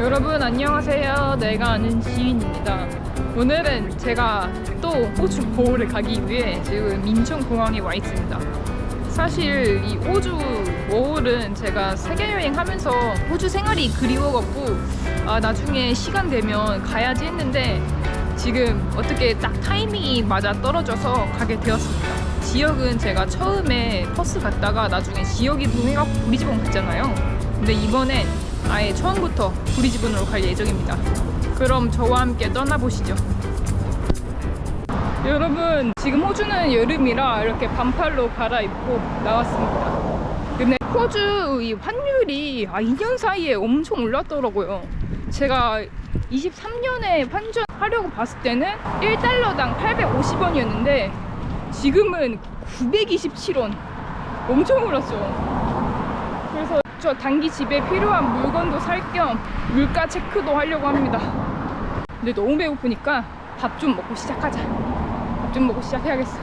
여러분 안녕하세요. 내가 아는 지인입니다. 오늘은 제가 또 호주 보호를 가기 위해 지금 민천공항에 와 있습니다. 사실 이 호주 워홀은 제가 세계 여행하면서 호주 생활이 그리워갖고 아 나중에 시간 되면 가야지 했는데 지금 어떻게 딱 타이밍이 맞아 떨어져서 가게 되었습니다. 지역은 제가 처음에 퍼스 갔다가 나중에 지역 이 동해갖고 브리즈번 갔잖아요. 근데 이번엔 아예 처음부터 브리즈번으로 갈 예정입니다. 그럼 저와 함께 떠나보시죠. 여러분 지금 호주는 여름이라 이렇게 반팔로 갈아입고 나왔습니다. 근데 호주 이 환율이 아 2년 사이에 엄청 올랐더라고요. 제가 23년에 환전하려고 봤을 때는 1달러당 850원이었는데 지금은 927원. 엄청 올랐죠. 저 단기 집에 필요한 물건도 살 겸 물가 체크도 하려고 합니다. 근데 너무 배고프니까 밥 좀 먹고 시작하자. 밥 좀 먹고 시작해야겠어.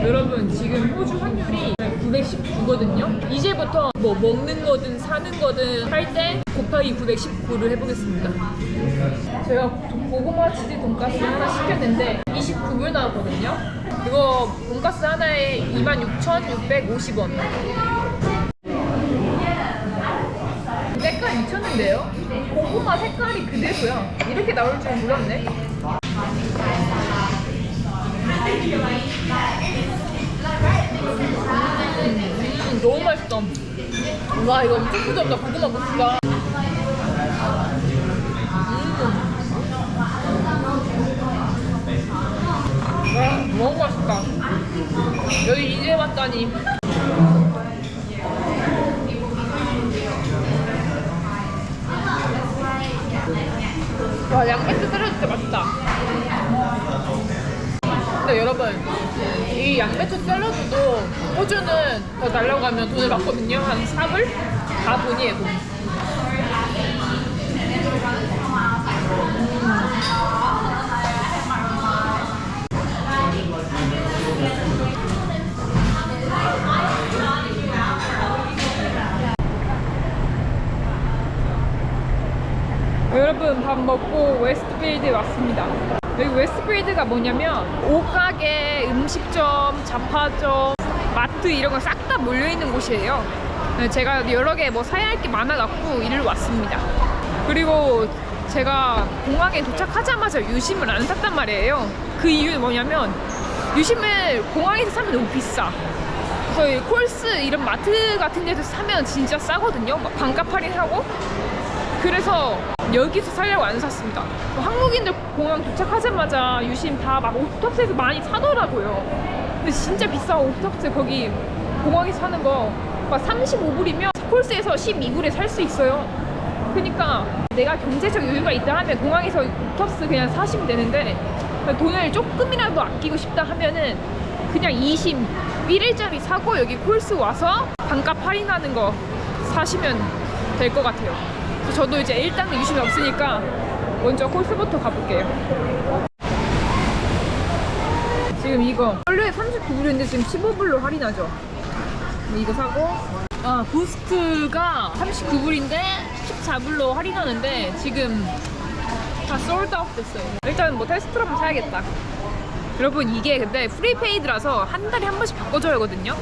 여러분 지금 호주 환율이 919거든요. 이제부터 뭐 먹는 거든 사는 거든 할 때 곱하기 919를 해보겠습니다. 제가 고구마 치즈 돈가스 하나 시켰는데 29불 나왔거든요. 이거 돈가스 하나에 26,650원. 미쳤는데요? 고구마 색깔이 그대로야. 이렇게 나올 줄 몰랐네. 음, 너무 맛있다. 와, 이거 엄청 부드럽다. 고구마 무스가. 와, 너무 맛있다. 여기 이제 왔다니. 샐러드도 호주는 더 달라고 하면 돈을 받거든요. 한 4불? 다 돈이에요, 돈. 여러분 밥 먹고 웨스트필드에 왔습니다. 여기 웨스트필드가 뭐냐면 옷가게, 음 식점, 잡화점, 마트 이런 거 싹 다 몰려 있는 곳이에요. 네, 제가 여러 개 뭐 사야 할 게 많아갖고 이리로 왔습니다. 그리고 제가 공항에 도착하자마자 유심을 안 샀단 말이에요. 그 이유는 뭐냐면 유심을 공항에서 사면 너무 비싸. 저희 콜스 이런 마트 같은 데서 사면 진짜 싸거든요. 막 반값 할인하고 그래서 여기서 살려고 안 샀습니다. 뭐 한국인들 공항 도착하자마자 유심 다 막 오토박스에서 많이 사더라고요. 근데 진짜 비싸 오토박스 거기 공항에서 사는 거 막 35불이면 콜스에서 12불에 살 수 있어요. 그러니까 내가 경제적 여유가 있다 하면 공항에서 오토박스 그냥 사시면 되는데 돈을 조금이라도 아끼고 싶다 하면은 그냥 20 1일짜리 사고 여기 콜스 와서 반값 할인하는 거 사시면 될 것 같아요. 저도 이제 일단은 유심이 없으니까 먼저 콜스부터 가볼게요. 지금 이거 원래 39불인데 지금 15불로 할인하죠. 이거 사고 아 부스트가 39불인데 14불로 할인하는데 지금 다 솔드아웃 됐어요. 일단 뭐 테스트로 한번 사야겠다. 여러분 이게 근데 프리페이드라서 한 달에 한 번씩 바꿔줘야 하거든요.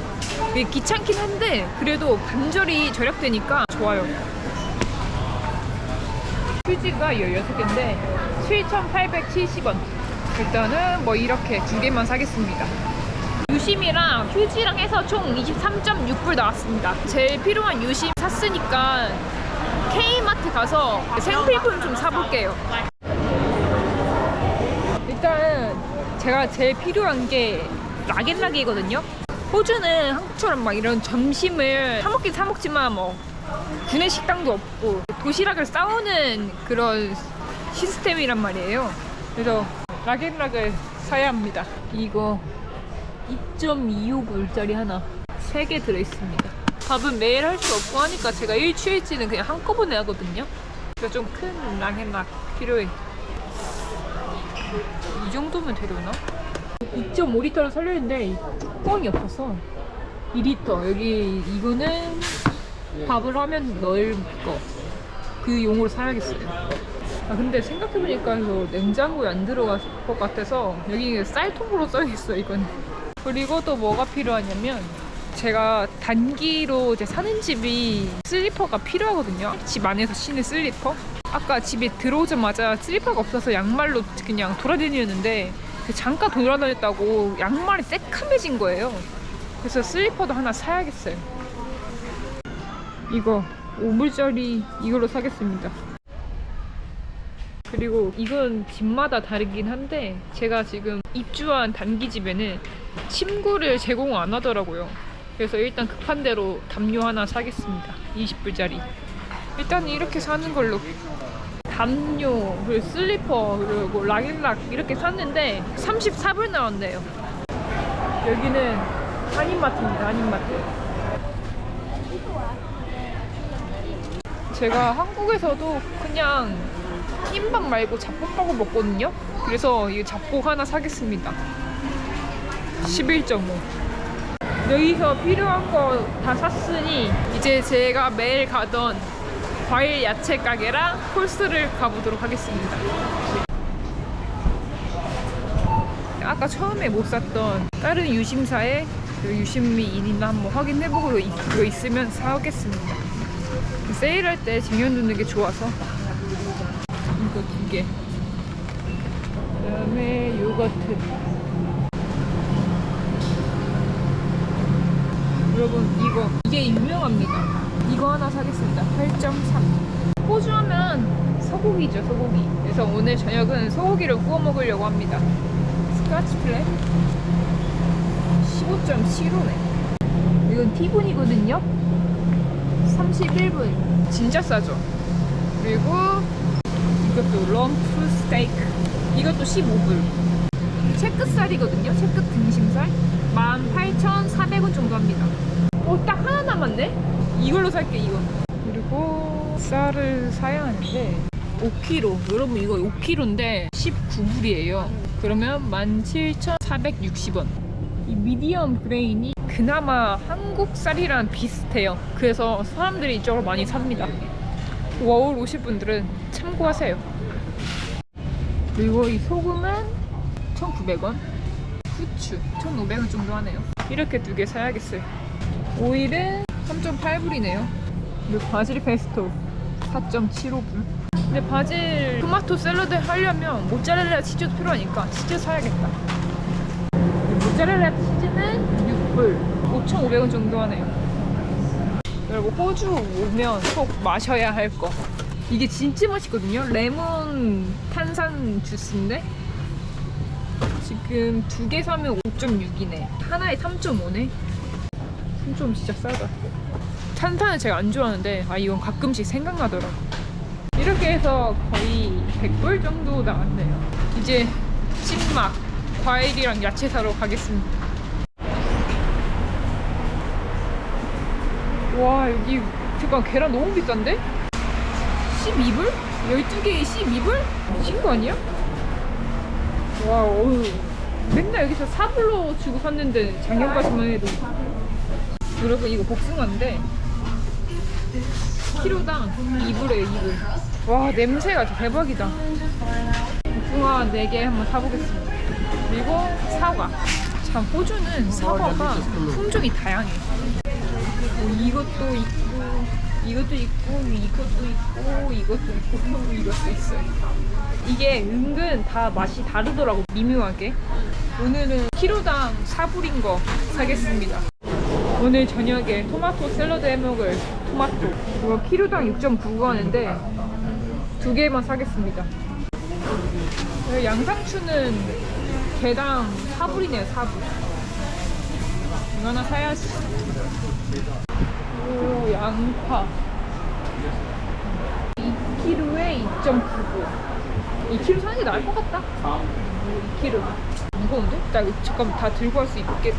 귀찮긴 한데 그래도 관절이 절약되니까 좋아요. 휴지가 16개인데 7,870원. 일단은 뭐 이렇게 두 개만 사겠습니다. 유심이랑 휴지랑 해서 총 23.6불 나왔습니다. 제일 필요한 유심 샀으니까 K마트 가서 생필품 좀 사볼게요. 일단 제가 제일 필요한 게 락앤락이거든요. 호주는 한국처럼 막 이런 점심을 사 먹긴 사 먹지만 뭐 구내 식당도 없고 도시락을 싸우는 그런 시스템이란 말이에요. 그래서 락앤락을 사야 합니다. 이거 2.25불짜리 하나 3개 들어있습니다. 밥은 매일 할 수 없고 하니까 제가 일주일치는 그냥 한꺼번에 하거든요. 그래서 좀 큰 락앤락 필요해. 이 정도면 되려나? 2.5리터를 살려는데 뚜껑이 없어서 2리터 여기 이거는 밥을 하면 거. 그 용으로 사야겠어요. 아 근데 생각해보니까 이거 냉장고에 안 들어갈 것 같아서 여기 쌀통으로 써있어 이건. 그리고 또 뭐가 필요하냐면 제가 단기로 이제 사는 집이 슬리퍼가 필요하거든요. 집 안에서 신는 슬리퍼. 아까 집에 들어오자마자 슬리퍼가 없어서 양말로 그냥 돌아다녔는데 그 잠깐 돌아다녔다고 양말이 새카매진 거예요. 그래서 슬리퍼도 하나 사야겠어요. 이거 5불짜리 이걸로 사겠습니다. 그리고 이건 집마다 다르긴 한데 제가 지금 입주한 단기 집에는 침구를 제공 안 하더라고요. 그래서 일단 급한 대로 담요 하나 사겠습니다. 20불짜리. 일단 이렇게 사는 걸로. 담요, 그리고 슬리퍼, 그리고 락일락 이렇게 샀는데 34불 나왔네요. 여기는 한인마트입니다. 한인마트. 제가 한국에서도 그냥 흰밥 말고 잡곡밥을 먹거든요. 그래서 이 잡곡 하나 사겠습니다. 11.5. 여기서 필요한 거 다 샀으니 이제 제가 매일 가던 과일 야채 가게랑 홀스를 가보도록 하겠습니다. 아까 처음에 못 샀던 다른 유심사에 그 유심미 1이나 한번 확인해보고 있으면 사오겠습니다. 세일할 때 쟁여두는 게 좋아서 이거 두 개. 그다음에 요거트. 여러분 이거 이게 유명합니다. 이거 하나 사겠습니다. 8.3. 호주 하면 소고기죠 소고기. 그래서 오늘 저녁은 소고기를 구워 먹으려고 합니다. 스카치 플랫 15.75네. 이건 티본이거든요. 31분. 진짜 싸죠. 그리고 이것도 럼프 스테이크. 이것도 15불. 채끝살이거든요. 채끝 등심살. 18,400원 정도 합니다. 오, 딱 하나 남았네? 이걸로 살게, 이거. 그리고 쌀을 사야 하는데 5kg. 여러분, 이거 5kg인데 19불이에요. 그러면 17,460원. 이 미디엄 그레인이 그나마 한국 쌀이랑 비슷해요. 그래서 사람들이 이쪽으로 많이 삽니다. 워울 오실 분들은 참고하세요. 그리고 이 소금은 1,900원. 후추 1,500원 정도 하네요. 이렇게 두 개 사야겠어요. 오일은 3.8불이네요. 그리고 바질 페스토 4.75불. 근데 바질 토마토 샐러드 하려면 모짜렐라 치즈도 필요하니까 치즈 사야겠다. 모짜렐라 치즈는 6불 5,500원 정도 하네요. 그리고 호주 오면 꼭 마셔야 할 거. 이게 진짜 맛있거든요. 레몬 탄산 주스인데 지금 두 개 사면 5.6이네. 하나에 3.5네. 3.5 진짜 싸다. 탄산을 제가 안 좋아하는데 아 이건 가끔씩 생각나더라고. 이렇게 해서 거의 100불 정도 나왔네요. 이제 찐막 과일이랑 야채 사러 가겠습니다. 와 여기 잠깐 계란 너무 비싼데? 12불? 12개에 12불? 미친 거 아니야? 와 어휴 맨날 여기서 4불로 주고 샀는데 작년까지만 해도 여러분 이거 복숭아인데 키로당 2불에요 2불 와 냄새가 대박이다 복숭아 4개 한번 사보겠습니다 그리고 사과 참 호주는 사과가 품종이 다양해 뭐 이것도 있고 이것도 있고 이것도 있고 이것도 있고 이것도 있어요. 이게 은근 다 맛이 다르더라고 미묘하게. 오늘은 키로당 4불인 거 사겠습니다. 오늘 저녁에 토마토 샐러드 해먹을 토마토. 이거 키로당 6.9원인데 두 개만 사겠습니다. 양상추는 개당 4불이네요 4불. 이거 하나 사야지 오 양파. 2kg에 2.99 2kg 사는 게 나을 것 같다. 2kg 무거운데? 나 이거 잠깐만 다 들고 갈 수 있겠지?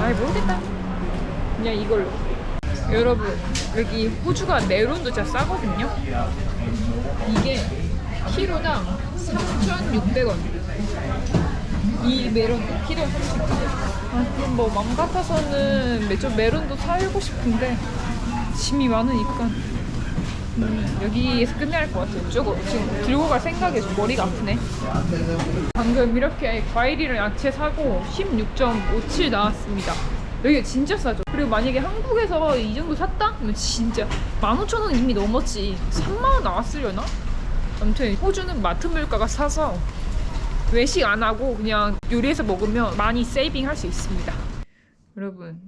아이 모르겠다. 그냥 이걸로. 여러분 여기 호주가 메론도 진짜 싸거든요? 이게 키로당 3,600원. 이 메론 키로 30개. 아, 그럼 뭐 맘 같아서는 좀 메론도 사고 싶은데 짐이 많으니까 음, 여기에서 끝내야 할 것 같아요. 저거 지금 들고 갈 생각에 좀 머리가 아프네. 방금 이렇게 과일이랑 야채 사고 16.57 나왔습니다. 여기가 진짜 싸죠. 그리고 만약에 한국에서 이 정도 샀다? 그러면 진짜 15,000원 이미 넘었지. 3만원 나왔으려나? 아무튼 호주는 마트 물가가 싸서 외식 안 하고 그냥 요리해서 먹으면 많이 세이빙 할 수 있습니다. 여러분,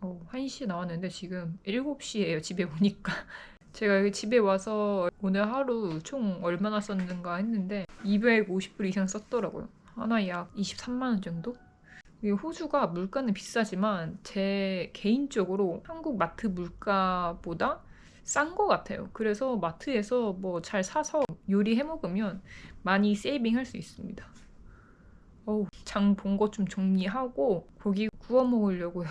어, 1시 나왔는데 지금 7시예요. 집에 오니까. 제가 여기 집에 와서 오늘 하루 총 얼마나 썼는가 했는데 250불 이상 썼더라고요. 하나 약 23만 원 정도? 이 호주가 물가는 비싸지만 제 개인적으로 한국 마트 물가보다 싼 것 같아요. 그래서 마트에서 뭐 잘 사서 요리해 먹으면 많이 세이빙 할 수 있습니다. 어우, 장본거좀 정리하고 고기 구워 먹으려고요.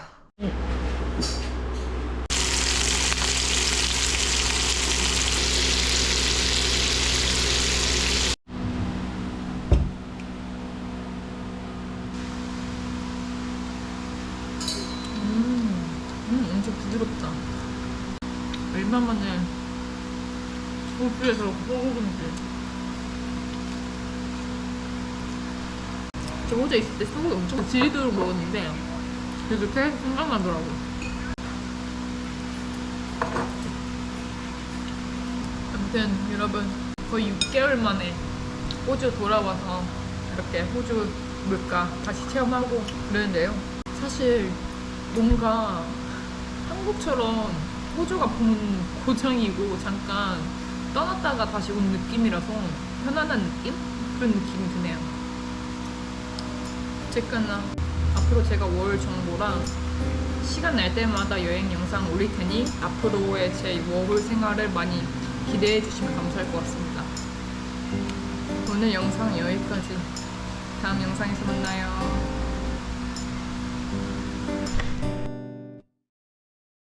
음, 음, 부드럽다. 얼마만에 호주에서 소고기인지. 저 호주에 있을 때 소고기 엄청 질리도록 먹었는데 그래도 계속 생각나더라고. 아무튼 여러분 거의 6개월 만에 호주 돌아와서 이렇게 호주 물가 다시 체험하고 그러는데요. 사실 뭔가 한국처럼 호주가 본 고장이고 잠깐 떠났다가 다시 온 느낌이라서 편안한 느낌? 그런 느낌이 드네요. 어쨌거나 앞으로 제가 월 정보랑 시간 날 때마다 여행 영상 올릴 테니 앞으로의 제 워홀 생활을 많이 기대해 주시면 감사할 것 같습니다. 오늘 영상 여기까지. 다음 영상에서 만나요.